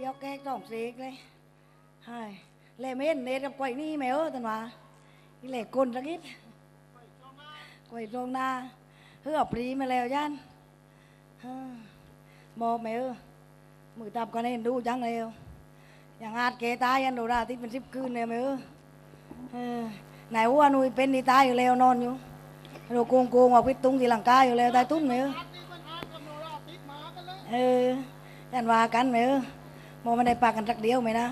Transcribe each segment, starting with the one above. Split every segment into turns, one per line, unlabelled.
เยกแก๊กสองเสกเลยใช่เล่เม่นเนกับไกวนี่แม่เออตันวาอีเล่กลสักนิดไกวตรงนาเฮือปรีมาแล้วยันฮ่าบอกแม่เออมือตับกันเห็นดูจังเลยอย่างอาจเกตายยันโดราที่เป็นสิบคืนเลยแม่เออไหนว่านุยเป็นนี่ตายอยู่แล้วนอนอยู่เราโกงโกงออกพิษตุ้งที่หลังกายอยู่แล้วตายตุ้นแม่เออเออ ยันว่ากันไหมเออโมไม่ได้ปากกันสักเดียวไหมนะ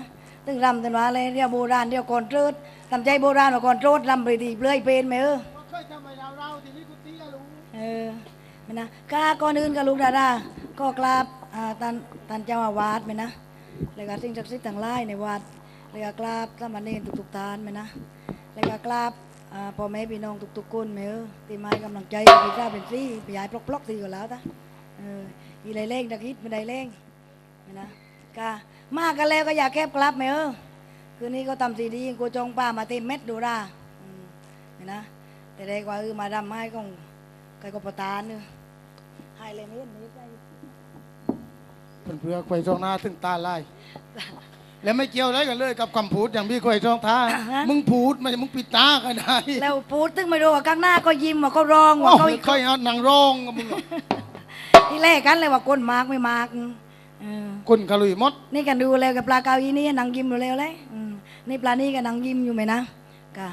ตึงรำตึงว่าเลยเรียวโบราณเรียวก่อนเทิดทำใจโบราณว่าก่อนโทษรำไปดีเปลือยเป็นไหมเออ
เคยทำไมเราเราทีนี้กูตีกันรู้
เออไหมนะก้าก่อนอื่นกับลูกดาดาก็กราบอ่าท่านท่านเจ้าอาวาสไหมนะแล้วก็สิ่งศักดิ์สิทธิ์ต่างหลายในวัดแล้วก็กราบสามเณรทุกๆทานไหมนะแล้วก็กราบอ่าพ่อแม่พี่น้องทุกๆคนไหมเออที่มาให้กำลังใจพี่เจ้าเป็นซี่พี่ยายปลอกๆตีกันแล้วตาเอออีไรเล่งตะคิดไม่ได้เล่ง นะกามากันแล้วก็อย่าแคบกลับไหมเออคืนนี้ก็ทำสีดีกูจองป้ามาเต็มเม็ดดูด่าอืมไม่นะ แต่ได้กว่าเออมาดำให้กองไก่กบตานเนอะให้เลยไม่เห็นไม่ได้
เพื่อนเพื่อควยทองหน้าถึงตาลายแล้วไม่เกี่ยวอะไรกันเลยกับคำพูดอย่างพี่ควยทองท้า มึงพูดไม่ใช่มึงปิดตาก็ได้
แล้วพูดตึงไม่รู้ว่าข้างหน้าก็ยิ้มว่าเขาร้องว่า
โอ้
เขา
ยค่อยเอาหนังร้องกับมึง
ที่แรกกันเลยว่าก้นมากไม่มาก เออ
คนขลุยหมด
นี่กันดูแล้วกับปลาเกาอีนี่นางยิ้มอยู่แล้วเลยอืมนี่ปลานี่ก็นางยิ้มอยู่ไหมนะกะ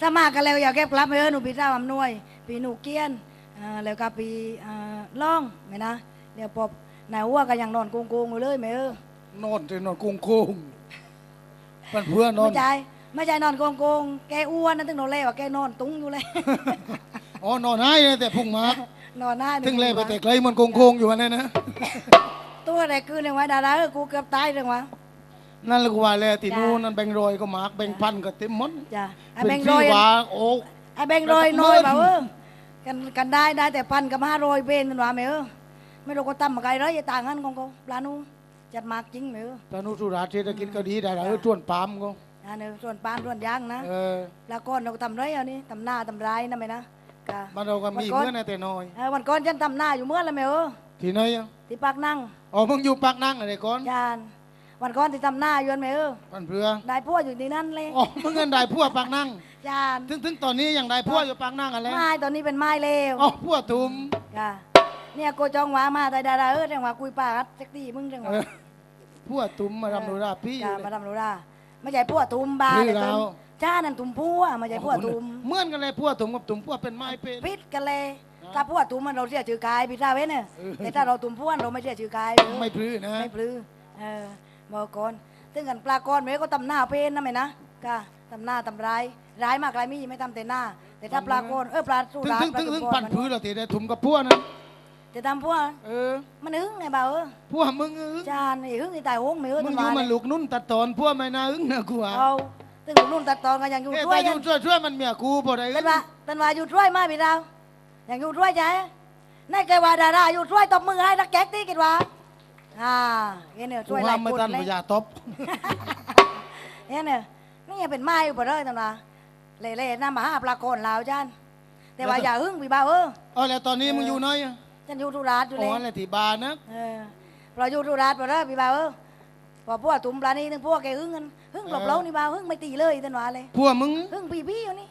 ถ้ามากันแล้วอย่าแก้กลับไปเออหนูปีเจ้าอำนวยปีหนูเกี้ยนอ่าแล้วก็ปีอ่าล่องไหมนะเดี๋ยวปอบนายวัวก็ยังนอนโกงๆอยู่เลยไหมเออน
อนจะนอนโกงโกงเพื่อนเพื่อนนอ
ไม่
น
ใช่ไม่ใช่นอนโกงๆแกอ้วนนั่นถึงนอนเล่ว่าแกนอนตุ้งอยู่เลย
อ๋อนอนให้นะแต่พุ่งมาก
นอนหน้า
ถึงเลยไปแต่ไกลมันโกงโกงอยู่วันนั้นนะ
ตัวอะไรคือเรื่องว่าดาราเออกูเกือบตายเรื่องวะ
นั่นแหละกูว่าแล้วที่
จ้ะ
นู่นนั่นแบงค์รอยก็มากแบงค์พันก็เต็มหมด
จ้ะไอ้
เป็น
แบงค์
ที่
ร้อย
ว่าโอ้
ไอ้แบงค์ร้อยน้อยเปล่าเออกันกันได้ได้แต่พันกับห้าร้อยเป็นมันว่าไหมเออไม่รู้ก็ตั้มมาไกลเลยอย่าต่างกันของเขาปลานูจัดมากจริงไหมเออ
ตอนนู้นสุราษฎร์เศรษฐกิจก็ดีได้แล้วชวนปาล์มก็
อันนี้ส่วนปานส่วนยางนะ
เออ
แล้วก่อนเราก็ทำไรเอานี่ทำหน้าทำร้ายนะไหมนะ กะ
บ้านเราก็มี
วันก่อน
เมื่อนะแต่น้อย
เออวันก่อนฉันทำหน้าอยู่เมื่อไรไหมเออ
ที่ไหนอะ
ที่ปากนั่ง
อ๋อมึงอยู่ปากนั่งอะไรก่อน
จานวันก่อนที่ทำหน้าอยู่นั่นไหมเออ
บ้านเพื่อ
ได้พวกอยู่ที่นั่นเลย
อ๋อมึงเงินได้พัวปากนั่ง
จาน
ถึงถึงตอนนี้ยังได้พัวอยู่ปากนั่งอะไร
ไม้ตอนนี้เป็นไม้เลว
อ๋อพัวตุ่ม
กะเนี่ยโกจองหวามาแต่ดาราเออจังหวะกุยปากสักทีมึงจังหวะ
เออพัวตุ่มมาทำโนราพี่
จ้ามาทำรู้ได้ไม่ใช่พวกตุ่มบา
นี่
แต่
เรา
ตุ่ม จ้านั่นตุ่มพัวไม่ใช่พวกตุ่ม
เหมือนกันเลยพัวตุ่มกับตุ่มพัวเป็นไม้เป็น
พิษกันเลยถ้าพวกตุ่มมันเราเสียชื่อกายพี่ทราบไหมเนี่ย
เออ
แต่ถ้าเราตุ่มพวเราไม่เสียชื่อกาย
ไม่พลื้นะ
ไม่ปลื้อเออบอกก่อนถึงกันปลากรเมก็ตำหน้าเป็นนะไหมนะก็ตำหน้าตำร้ายร้ายมากร้ายมีไม่ทำแต่หน้า แต่ถ้าปลากรเออปลาสู้
ถึง
ร้าย
ถึง
ปลา
ถึง
ตุ่
ถึง
ม
ปั่น
มัน
พื้นเราตีได้ถุ่มกับพัวนะ
แต่ทำพวก
เออ
มันอึ้งไงบ่าวเออ
พัวมึงอึ้ง
จานไอ้อึ้งไอ้ตายโหงไม่เออ
มึง
ตั
อ
ว
ยู่มัน
เนี่ย
ลูกนุ่นตัดตอนพัวไม่น่าอึ้งนะกูอะ
เอา ตึงรุ่นตัดตอนกันยังอยู่
เอ้ย
ช่วย
แต่อ
ยั
ยู่
ง
ช่วยช่วยมันเมียกูพอได้
เป็นว่าเป็นว่าอยู่ช่วยมาพี่ดาวยังอยู่ช่วยใจนายเคยว่าดาราอยู่ช่วยตบมือให้นักแก๊กตีกินว่าอ่าเห็นเนี่ย
กู
ช่วยหลา
ห้ายมไม่
คน
ทัน
เลย
อย่าตบ
เห็นเนี่ยนี่ยังเป็นไม้อยู่ปะเลยตำนาเล่ๆน้ำมาหาปลาโคนลาวจันแต่ว่าอย่าหึ่งพี่บ่าวเออ
เอาแล้วตอนนี้มึงอยู่น้อยอะ
ฉันอยู่ธุระอยู่เล
อ๋อยอะไรที่บ้านนะ
เออเพราะอยู่ธุระปะเลยพี่บ่าวเออ พอพวกตุ่มปลานี่ถึงพวกแกหึ่งกันหึ่งหลบเล้านี่บ่าวหึ่งไม่ตีเลยตันว่าเลย
พัวมึง
หึ่งพี่พี่อยู่นี่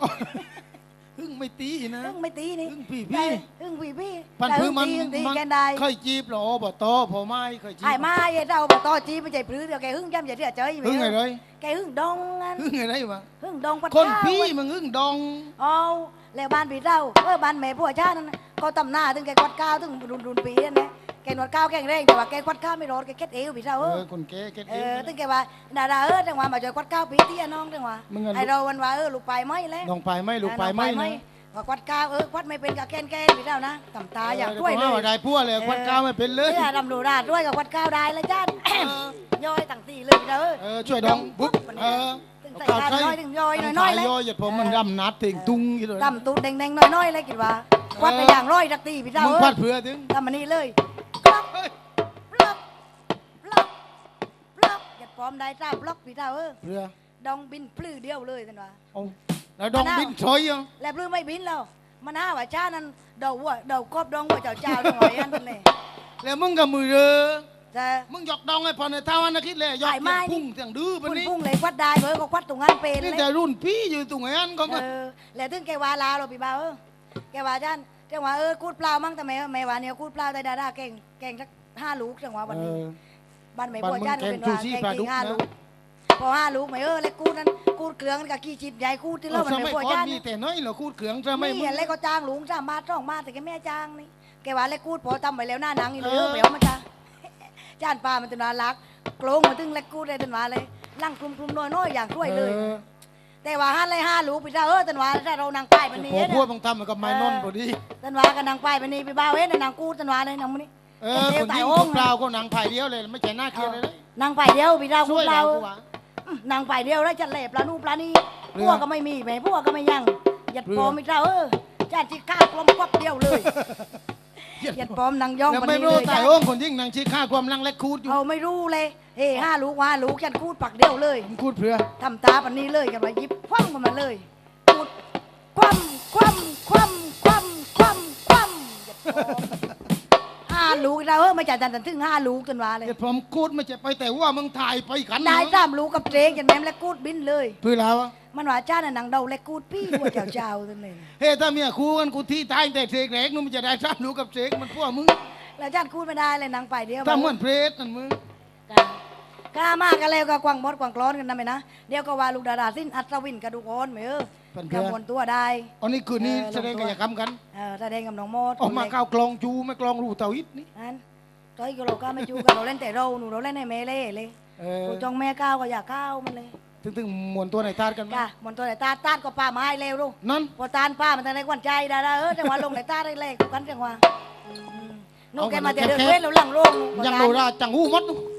หึงไม่ตีนะ
หึ่งไม่ตีนี่
หึงพี่
ใช่
พี่
หึ่งพี่พี่
ปัน
แต่
พื้
หึ่
น
ง
มัน
ตีหึ่งตี
มัน
แกนได้
เคยจีบเหรออบตพอไม้เคยจีบ
ไอ้มาไอ้เราบต่อจีไม่ใช่ปลื้อเดี๋ยวแกหึ่งจำอย่าเสียใจ
หึงไงเลย
แกหึ่งดองงั้น
หึงไงไรวะ
หึ่งดองปัด
คน
ข้าว
พี่มึงหึงดอง
เอาแล้วบ้านพี่เราเออบ้านแม่ผัวชาตินั่นน่ะก็ตำหน้าถึงแกควัดข้าวถึงรุนรุนปีนั่นนะ แกหนวดข้าวแกงแรงแต่ว่าแกควัดข้าวไม่รอดแกเค็ดเอวพี่เรา
เอ
เอ
อ
อ
คนแก่เก็ต
เอ
เอ
องถึงแกว่าดาราเออจังหวะมาจอยควัดข้าวปีเตี้ยน้องจังหวะ
มึงอะลูก
ไอเราวันว่าเออลูกไปไหมแล้ว
น้องไปไหมลูกไปไหม
น้อง
นะ
ว่าควัดข้าวเออควัดไม่เป็นกับแกนแกนพี่เรานะตำตาอยากช่วยเล
เออยได้พัวเลยควันก้าวไม่เป็นเลย
เนี่ยดำดูราดด้วยกับควัดข้าวได้แล้วจ้าย่อยต่างตีเลยเด้อ
เออช่วยดองบุ๊บเออ
ตึงใส่ข้าวน้อยตึงย่อยน้อยๆเลย
ย่อยอย่าผมมันดำนัดถึงตุ้งกี่เลย
ตำตูดแดงๆน้อยๆเลยคิดว่าควัดไปอย่างร้อยสักตีพี่เจ้า
มึง
เอ
พั
อ
ดเพื่อถึง
ทำมันนี่เลยปล็ อก
เฮ้ย
ปล็อกปล็อกปล็อกอย่าพร้อมได้ทราบปล็อกพี่เจ้าเออ
เพื่อ
ดองบินพลื้อเดียวเลยท่านว่า
เอาแล้วดองบินซอยอะ
แล้วลืมไม่บินแล้วมันห้าว่าจ้านั้นเดาวัวเดากบดองวัวเจ้าเจ้าทั้งหลายอันนั้นเลย
แล้วมึงกับมือเด้อ
แต่
มึงหยอกดองไอ้พอในเท่าวันอาทิตย์เลยหยอก
ไอ้ไม้
เสียงพุ่งเสียงดื้อปะ
คุณ
นี้
พุ่งเลยควัดได้เบอร์ก็ควัดตรงงานเป็นเล
นี่
ย
แต่รุ่นพี่อยู่ตรงไหนอันก็
เออแล้วถึงแกว่าลาเราพี่บ่าวเออแกว่าจ้าน จังหวะเออกูดเปล่ามั่งแต่แม่แม่ว่าเนี่ยกูดเปล่าแต่ดาดาเก่งเก่งสักห้าลูกจังหวะวัน
เอ
นี้
อ
บ้านแม่
บ้าน
บัว
มึง
จ้าน
แกง
เป็นว่า
ชูชี
เก่ง
ปลาดุ
จริ
ก
งห้า
นะ
ลูกพอห้าลูกไม่เออแล้วกูดนั้นกูดเกลืองกับกี่จิบใหญ่กูดที่เล่ามัน
ส
แม่
มัย
บัว
ก่อน
จ้าน
มีแต่น้อยเหรอคูดเขืองจะไม่
นี่
มึง
เห็นเลยก็จ้างลุงจ้างมาจ้องมาแต่แกแม่จ้างนี่แกว่าแล้วกูดพอทำไปแล้วหน้าหนังนี่เลย
เอ
เอ
อ
อไปเอามาจ้าจ้านปลามันจะน่ารักโกลงมาถึงแล้วกูดได้ตันว่าเลยลั่งคลุมคลุมน้อยน้อยๆอย่างช่วยเลย
ออ
แต่ว่าห้าเลยห้าลูกพี่จ้าเออตันว่าถ้าเรานางป้ายมันนี้
พอ
เนี่ย
พวกมึงทำมันกับไม้นอนพอดี
ตันว่ากันนางป้ายมันนี้พี่บ้าวเอ้ยนางกูดตันว่าเลยนางมันนี้
เออคนยิงคนเปล่าก็หนังไผ่เดียวเลยไม่ใช่หน้าเกลียดเลยนะ
นางป้ายเดียวพี่จ้า
ช่
กู
วย
เปล่า
เรากูว่า
อืมนางป้ายเดียวแล้วจะเละปลานูปลานี่
เรือ
พวกก็ไม่มีแม่พวกก็ไม่ยังหยัด
เรือ
ปอมพี่จ้าเออจ้านที่ข้าวกลมควับเดียวเลยหยัดปอมนางย่อง
แล้ว
มัน
ไม่
นี้
รู้
เลย
ตาย
จ้า
โอ้งคนยิงนางชี้ฆ่าความลังเล็กคูดอยู่
เอาไม่รู้เลย เฮ้ห้าลูกว่าลูกฉันคูดปักเดียวเลย
มึงคูดเพื่อ
ทำตาปันนี้เลยกันมายิบคว่ำกันมาเลยคูดคว่ำคว่ำคว่ำคว่ำคว่ำคว่ำอย่าพอห้าลูกเราเออไม่จ่ายตันถึงห้าลูกจนว่าเลย
เดี๋ยวผมคูดไม่ใช่ไปแต่ว่ามึงถ่ายไปขัน
ได้สามลูกกับเจงกันแม่มและกูดบินเลย
เพื่อแล้วอะ
มันว่าจ้าน่ะหนังเดาและกูดปี้หัวเจ้าเจ้าตัวนี้
เฮ้ยถ้าเมียคู่กันกูที่ตายแต่เสกแรกนู่นมันจะได้ซ้ำรู้กับเสกมันพวกมึง
แล้วจ้ากูดไม่ได้เลยหนังไปเดียว
ถ้าเหมือนเพรสนั่นมึง
กล้ามากกันแล้วก็กวางมดกวางกร้อนกันนะไหมนะเดี๋ยวก็ว่าลูกดาราสิ้นอัศวินกระดูกอ่อนไหมเออ
เพื่อน
กระมวลตัวได้
อันนี้คืนนี้
เออ
แสดงกายกรรมกัน
เออแสดงกับน้องมด
ออกมาก้าวกลองจูไม่กลองรูเตาอิดนี่
อันต้อยก็เราก็ไม่จูกันเราเล่นแต่เราหนูเราเล่นในเมเล่เลย
เออ
กูจองแม่ก้าวก็อยากก้าวมันเลย
ถึงถึงมวนตัวไหนทาดกันมั้
ก้ายมันตัวไหนตาตาดก็ป้าไม้เร็วลูก
นั่น
พอตานป้ามันตั้งในกวนใจได้แล้วเออจังหวะลงไหนตาได้เลยกันจังหวะอืมนู่นแกมาแต่เดินเว้นเราหลังโรงนู่น
ยัง
พอ
โน
ตาน
ราจังหูมดนู่น
จ้ะ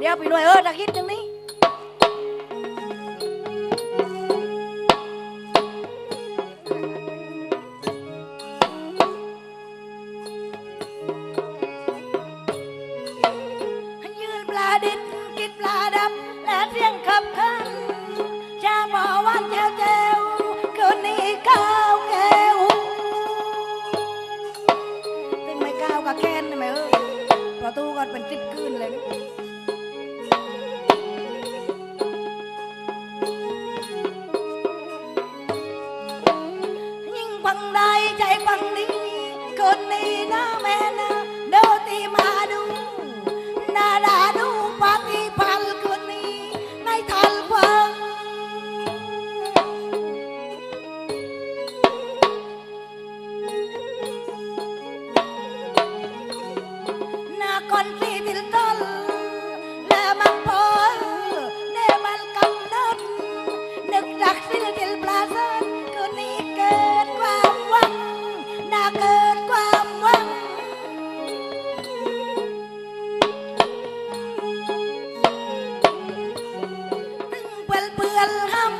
เดี๋ยวไปด้วยเออตะคิดตรงนี้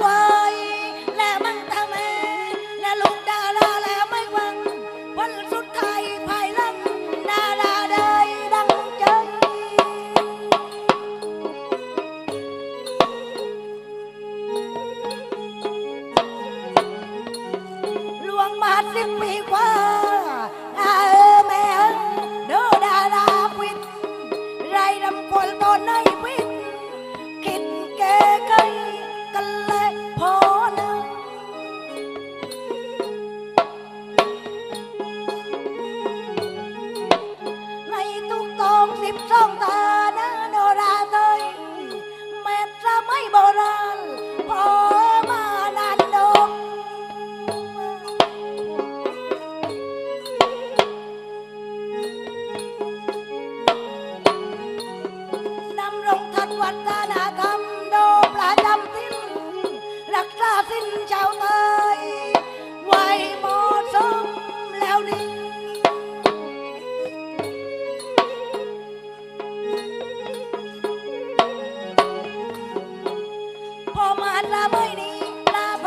ป ตอ พอมาละเมยนี้ลาเ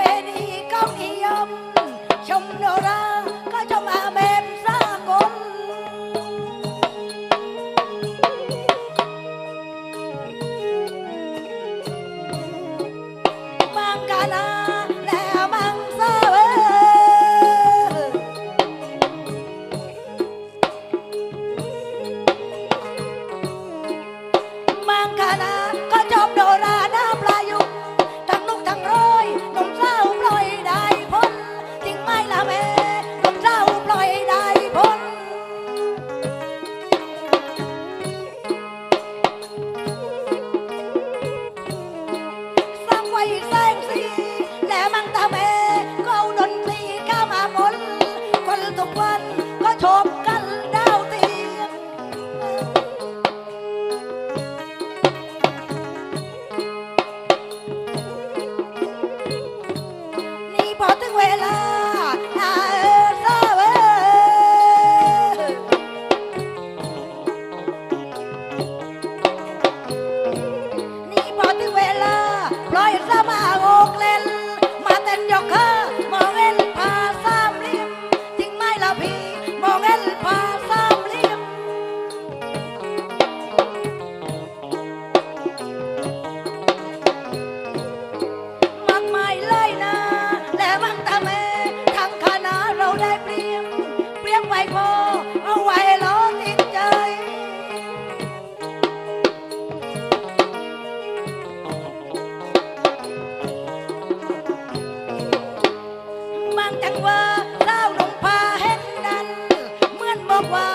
เ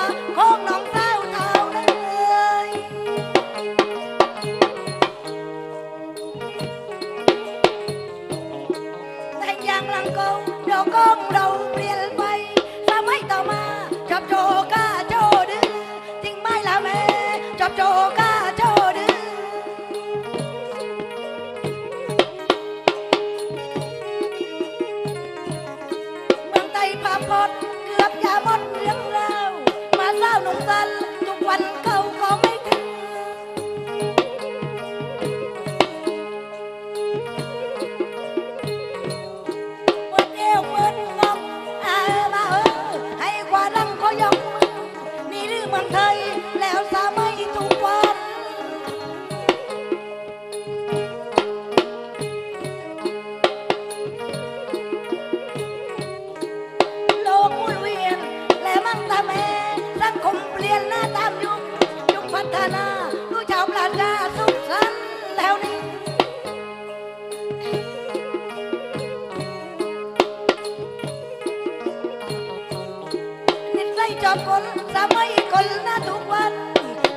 นิสัยจอบคนสมัยคนหน้าทุกวัน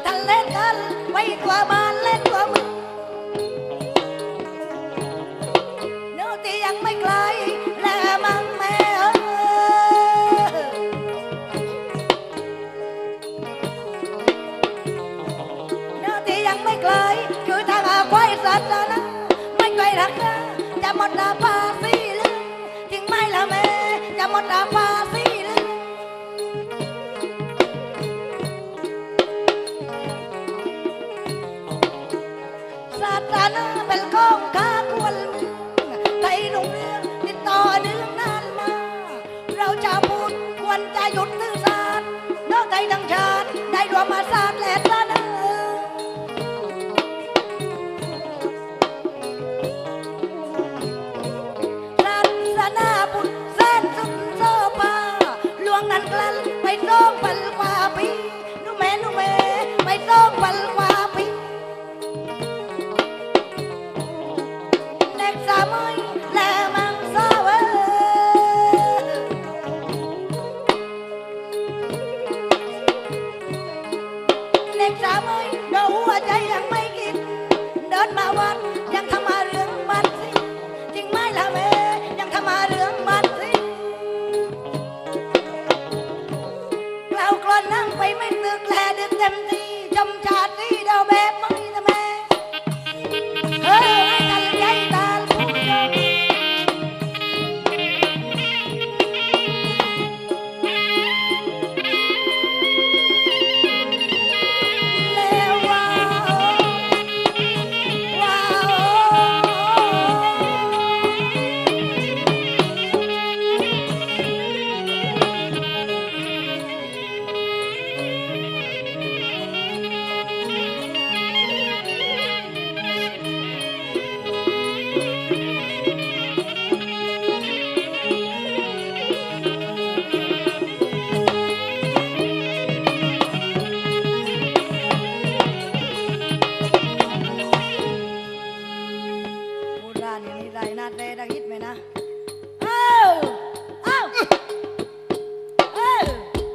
ทันเล่นกันไว้กว่าบ้านเล่นกว่ามึงเนื้อที่ยังไม่ไกลและมังแม่เนื้อที่ยังไม่ไกลคือทางอาควายสัตว์นะไม่ไกลรักจะหมดลาภาษีเลึงจริงไหมล่ะแม่จะหมดลาภา กแ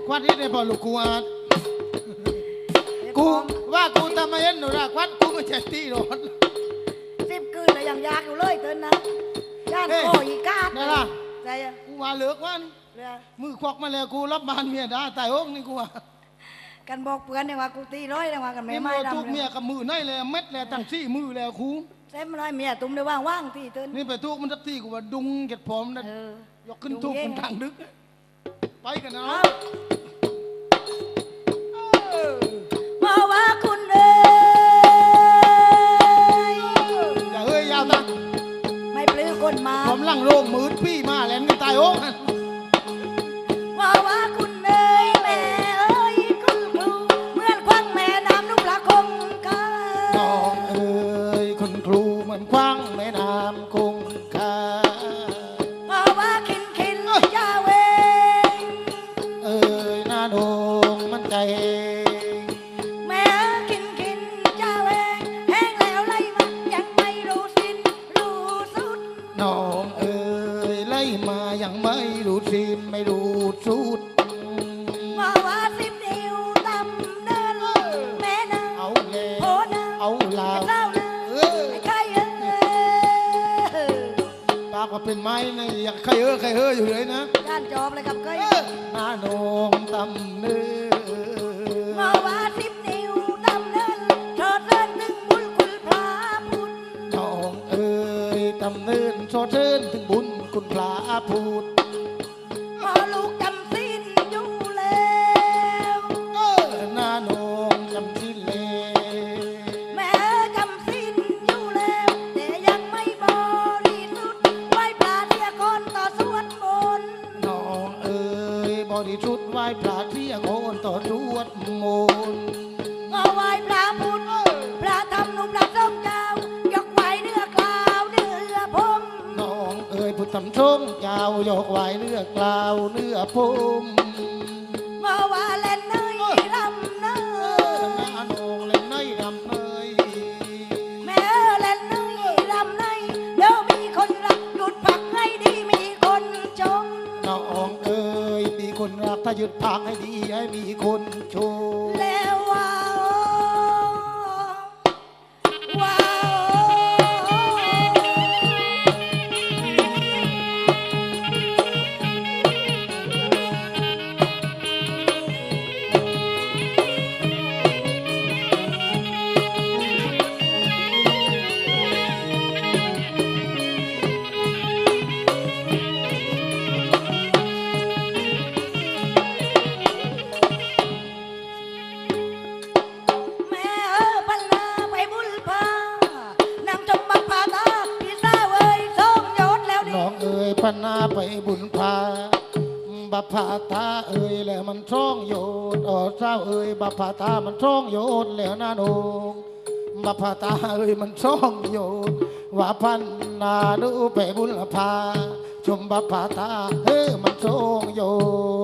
ควัดที่ได้
พอลูกกูอาดกูว่ากูทำไมเห็นหนูรักควัดกูไม่ใช่ตีรถ
สิบคืนเลยยังอยากอยู่เลยเกินนะย่าน
เอ้ย
โคอีกาด
ได้ล่ะ
ใจอะ
กูว่าเหลือกวัน
เรือ
มือควักมาแล้วกูรับบานเมียได้ตายโอ้งนี่กูว่า
กันบอกเพื่อนเนี่ยว่ากูตีร้อยเลยว่ากันไม่
นี่
ไม่
มือ
ดำ
ทุก
เล
เมีย
ย
กับมือในเลยเม็ดเลยตั้งสี่มือแล้วครู
เซมอะไรเมียตุ้มได้ว่างๆที่เตือน
นี่ไปทุกมันสักที่กูว่าดุงเก็ดผมนะ
เออย
กขึ้นทุกมันทางดึกไปกันนะ
เอา มาว่าคุณเอ้ย
อย่าเอ้ยยาวตัง
ไม่ปลื้มคนมา
ผมลังโลงมืดพี่มาแล้วนี่ตายโอ้
เป็
นไม้นะอยากใครเออใครเอออยู่เลยนะ
ด้านจอบเลยกับเคย
เออหน้าโดงตำเนื้
ว่า
อ
ว่าสิบนิ้วตำเดินเธอเดินถึงบุญคุณพระพุทธ
น้องเอ้ยตำเนินโชดเชิญถึงบุญคุณพระพูด
พ ยบริสุทธิ์ไหว้พระเที่
ยงโอนต่อสวดมนต์
ก็ไหว้พระพุทธพระธรรมนุ่มพระสงฆ์เจ้ายกไหวเนื้อกล่าวเนื้อพรม
น้องเอ้ยพุทธธรรมชงเจ้ายกไหวเลือกกล่าวเนื้อพม
รัก
ถ้ายึดทางให้ดีให้มีคนชม
แล้ว นาไปบุญพาบัพพา
ตาเอ่ยแล้วมันท้องโยดอ๋อเจ้าเอ่ยบัพพาตามันท้องโยดแล้วนะนงบัพพาตาเอ่ยมันท้องโยดว่าพันนาดูไปบุญพาชมบัพพาตาเอ้ยมันท้องโย
ด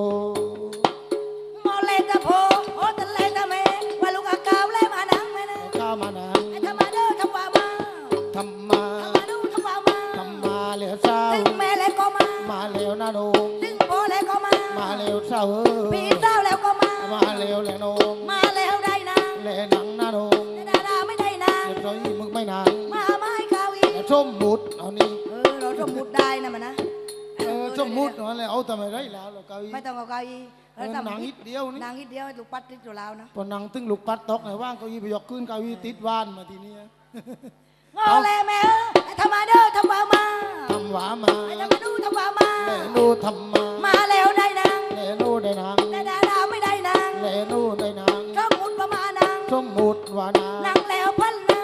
มาแล้วเจ้าเอ้
พี่
ย
สาวแล้วก็มา
มาแล้วแหละนง
มาแล้วได้นะ
แหละหนังนะนง
แต่ดาดาไม่ได้นะ
เรียบร้อยมึงไม่นาน
มาไม้เกาอี
แต่ส้มมุดเอานี่
เออเราสมมุติได้นะมันนะ
เออส้มมุดเอาเลยเอาทำไมได้แล้วเราเกาอี
ไม่ต้องเอาเกาอี
เออหนังนิดเดียวนี่
นางนิดเดียวลูกปัดติดอยู่แล้วนะ
พอหนังตึงลูกปัดตกไหนว่างเกาอีไปยกขึ้นเกาอีติดว่านมาทีเนี้ย
งอแลแม่เออไอ้ทำมาเด้อทำว่ามา
ทำหวามา
ไอ้ทำมาดูทำว่ามา
แลนูทำมา
มาแล้วได้ นาง
แลนูได้นาง
แต่ดาดาไม่ได้นาง
แลนูได้นาง
ชอบมุดประมาณนาง
ส้มมุดว่านานา
ง